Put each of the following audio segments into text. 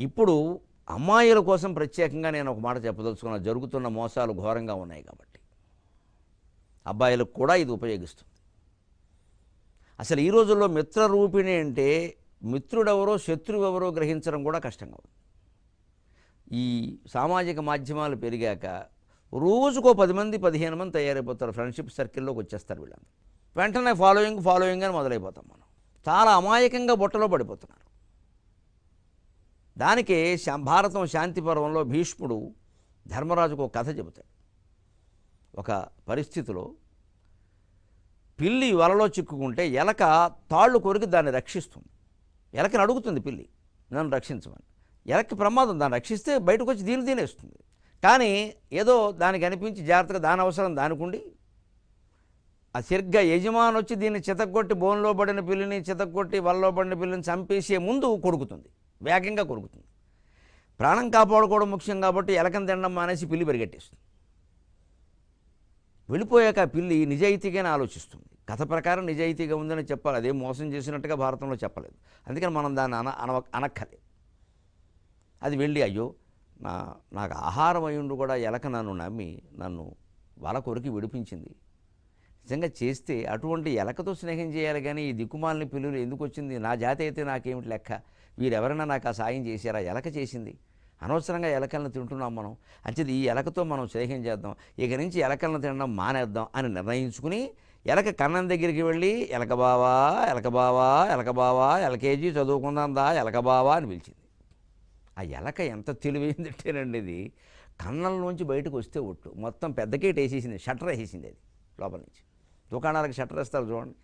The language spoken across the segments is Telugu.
ఇప్పుడు అమ్మాయిల కోసం ప్రత్యేకంగా నేను ఒక మాట చెప్పదలుచుకున్నా జరుగుతున్న మోసాలు ఘోరంగా ఉన్నాయి కాబట్టి. అబ్బాయిలకు కూడా ఇది ఉపయోగిస్తుంది. అసలు ఈ రోజుల్లో మిత్రరూపిణి అంటే మిత్రుడెవరో శత్రువు ఎవరో గ్రహించడం కూడా కష్టంగా ఉంది. ఈ సామాజిక మాధ్యమాలు పెరిగాక రోజుకో పది మంది పదిహేను మంది తయారైపోతారు ఫ్రెండ్షిప్ సర్కిల్లోకి వచ్చేస్తారు వీళ్ళందరూ. వెంటనే ఫాలోయింగ్ ఫాలోయింగ్ అని మొదలైపోతాం మనం. చాలా అమాయకంగా బుట్టలో పడిపోతున్నారు. దానికి శా- భారతం శాంతి పర్వంలో భీష్ముడు ధర్మరాజుకు ఒక కథ చెబుతాడు. ఒక పరిస్థితిలో పిల్లి వలలో చిక్కుకుంటే ఎలక తాళ్ళు కొరికి దాన్ని రక్షిస్తుంది. ఎలకని అడుగుతుంది పిల్లి నన్ను రక్షించమని. ఎలక్కి ప్రమాదం దాన్ని రక్షిస్తే బయటకు వచ్చి దీని తినేస్తుంది. కానీ ఏదో దానికి అనిపించి జాగ్రత్తగా దాని అవసరం దానికుండి ఆ సరిగ్గా యజమాని వచ్చి దీన్ని చితక్కొట్టి బోన్లో పడిన పిల్లిని చితక్కొట్టి వలలో పడిన పిల్లిని చంపేసే ముందు కొడుకుతుంది. వేగంగా కొరుకుతుంది. ప్రాణం కాపాడుకోవడం ముఖ్యం కాబట్టి ఎలకం తినడం మానేసి పిల్లి పరిగెట్టేస్తుంది. వెళ్ళిపోయాక పిల్లి నిజాయితీగానే ఆలోచిస్తుంది. కథ ప్రకారం నిజాయితీగా ఉందని చెప్పాలి. అదే మోసం చేసినట్టుగా భారతంలో చెప్పలేదు. అందుకని మనం దాన్ని అన అన అనక్కలేదు అది వెళ్ళి అయ్యో నా నాకు ఆహారం అయ్యుండు కూడా ఎలక నన్ను నమ్మి నన్ను వల కొరికి విడిపించింది. నిజంగా చేస్తే అటువంటి ఎలకతో స్నేహం చేయాలి కానీ ఈ దిక్కుమాలని పిల్లలు ఎందుకు వచ్చింది? నా జాతి అయితే నాకేమిటి లెక్క? వీరెవరైనా నాకు ఆ సాయం చేశారా? ఎలక చేసింది. అనవసరంగా ఎలకలను తింటున్నాం మనం. అంచేది ఈ ఎలకతో మనం స్నేహం చేద్దాం. ఇక నుంచి ఎలకలను తినడం మానేద్దాం అని నిర్ణయించుకుని ఎలక కన్నం దగ్గరికి వెళ్ళి ఎలక బావా ఎలక బావా ఎలక బావా ఎల్కేజీ చదువుకుందా దా ఎలక బావా అని పిలిచింది. ఆ ఎలక ఎంత తెలివైందంటేనండి ఇది. కన్నంలోంచి బయటకు వస్తే ఒట్టు. మొత్తం పెద్ద గేట్ వేసేసింది షట్టర్ వేసేసింది అది లోపల నుంచి. దుకాణాలకు షట్టర్ వేస్తారు చూడండి.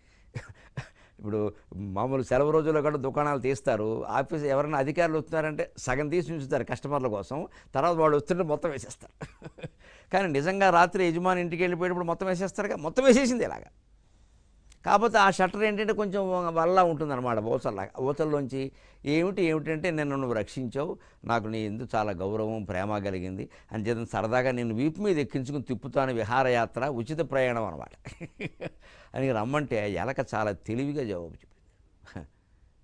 ఇప్పుడు మామూలు సెలవు రోజుల్లో కూడా దుకాణాలు తీస్తారు. ఆఫీస్ ఎవరైనా అధికారులు వస్తున్నారంటే సగం తీసి ఉంచుతారు కస్టమర్ల కోసం. తర్వాత వాళ్ళు వస్తుంటే మొత్తం వేసేస్తారు. కానీ నిజంగా రాత్రి యజమాని ఇంటికి వెళ్ళిపోయేటప్పుడు మొత్తం వేసేస్తారుగా? మొత్తం వేసేసింది ఇలాగా కాకపోతే ఆ షట్టర్ ఏంటంటే కొంచెం వల్ల ఉంటుందన్నమాట ఓసల్లా ఓసల్లోంచి ఏమిటి ఏమిటంటే నిన్ను నువ్వు రక్షించావు నాకు నీ ఎందుకు చాలా గౌరవం ప్రేమ కలిగింది అని చేత సరదాగా నేను వీపు మీద ఎక్కించుకుని తిప్పుతాను విహారయాత్ర ఉచిత ప్రయాణం అనమాట అని రమ్మంటే ఎలక చాలా తెలివిగా జవాబు చెప్పింది.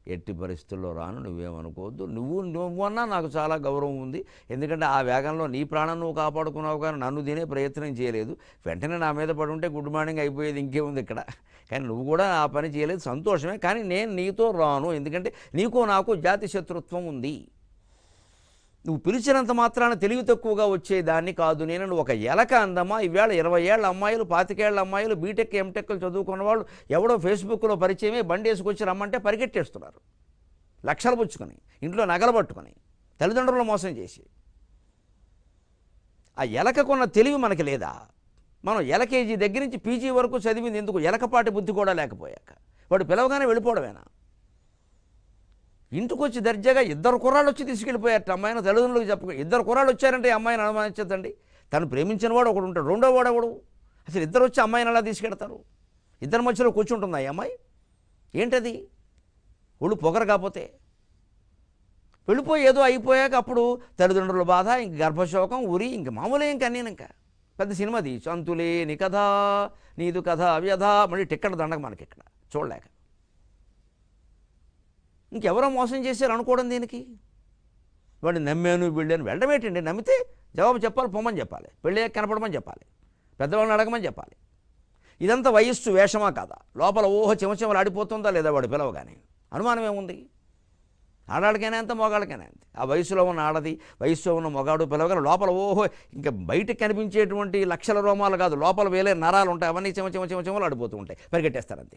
ఎట్టి పరిస్థితుల్లో రాను నువ్వేమనుకోవద్దు. నువ్వు నువ్వన్నా నాకు చాలా గౌరవం ఉంది. ఎందుకంటే ఆ వేగంలో నీ ప్రాణం నువ్వు కాపాడుకున్నావు కానీ నన్ను తినే ప్రయత్నం చేయలేదు. వెంటనే నా మీద పడి ఉంటే గుడ్ మార్నింగ్ అయిపోయేది ఇంకేముంది ఇక్కడ. కానీ నువ్వు కూడా ఆ పని చేయలేదు. సంతోషమే. కానీ నేను నీతో రాను. ఎందుకంటే నీకు నాకు జాతి శత్రుత్వం ఉంది. నువ్వు పిలిచినంత మాత్రాన తెలివి తక్కువగా వచ్చేదాన్ని కాదు. నేను నువ్వు ఒక ఎలక అందమా ఈవేళ ఇరవై ఏళ్ళ అమ్మాయిలు పాతికేళ్ళ అమ్మాయిలు బీటెక్ ఎంటెక్లు చదువుకున్న వాళ్ళు ఎవడో ఫేస్బుక్లో పరిచయమే బండి వేసుకొచ్చి రమ్మంటే పరిగెట్టేస్తున్నారు. లక్షలు పుచ్చుకొని ఇంట్లో నగలు పట్టుకొని తల్లిదండ్రులు మోసం చేసి. ఆ ఎలకకున్న తెలివి మనకి లేదా? మనం ఎలకేజీ దగ్గర నుంచి పీజీ వరకు చదివింది ఎందుకు? ఎలకపాటి బుద్ధి కూడా లేకపోయాక. వాడు పిలవగానే వెళ్ళిపోవడమేనా? ఇంటికి వచ్చి దర్జాగా ఇద్దరు కుర్రాళ్ళు వచ్చి తీసుకెళ్ళిపోయారట. అమ్మాయిని తల్లిదండ్రులకు చెప్పక ఇద్దరు కుర్రాళ్ళు వచ్చారంటే అమ్మాయిని అనుమానించదండి తను ప్రేమించిన వాడు ఒకడు ఉంటాడు. రెండో వాడు ఎవడు? అసలు ఇద్దరు వచ్చి అమ్మాయిని అలా తీసుకెడతారు? ఇద్దరి మధ్యలో కూర్చుంటుంది ఆ అమ్మాయి? ఏంటది? ఒళ్ళు పొగరు కాకపోతే. వెళ్ళిపోయి ఏదో అయిపోయాక అప్పుడు తల్లిదండ్రుల బాధ ఇంక గర్భశోకం ఉరి ఇంక మామూలే ఇంక అన్నీ ఇంకా. పెద్ద సినిమా సినిమాది. చంతులేని కథ నీదు కథ వ్యధ మళ్ళీ టిక్కెట్ దండక మనకి ఇక్కడ చూడలేక. ఇంకెవరో మోసం చేశారు అనుకోవడం దీనికి? వాడిని నమ్మాను వీళ్ళని వెళ్ళమేటండి నమ్మితే జవాబు చెప్పాలి పొమ్మని చెప్పాలి. పెళ్ళి కనపడమని చెప్పాలి. పెద్దవాళ్ళని అడగమని చెప్పాలి. ఇదంతా వయస్సు వేషమా కాదా? లోపల ఊహ చెమచెమలు ఆడిపోతుందా లేదా వాడు పిలవగానే? అనుమానం ఏముంది? ఆడాళ్ళకైనా ఎంత మొగాళ్ళకైనా ఎంత ఆ వయసులో ఉన్న ఆడది వయసులో ఉన్న మొగాడు పిలవగల లోపల ఓహో ఇంకా బయటకు కనిపించేటువంటి లక్షల రోమాలు కాదు. లోపల వేలే నరాలు ఉంటాయి అవన్నీ చెమ చెమ చెమ చెమలు ఆడిపోతూ ఉంటాయి. పరిగెట్టేస్తారంతే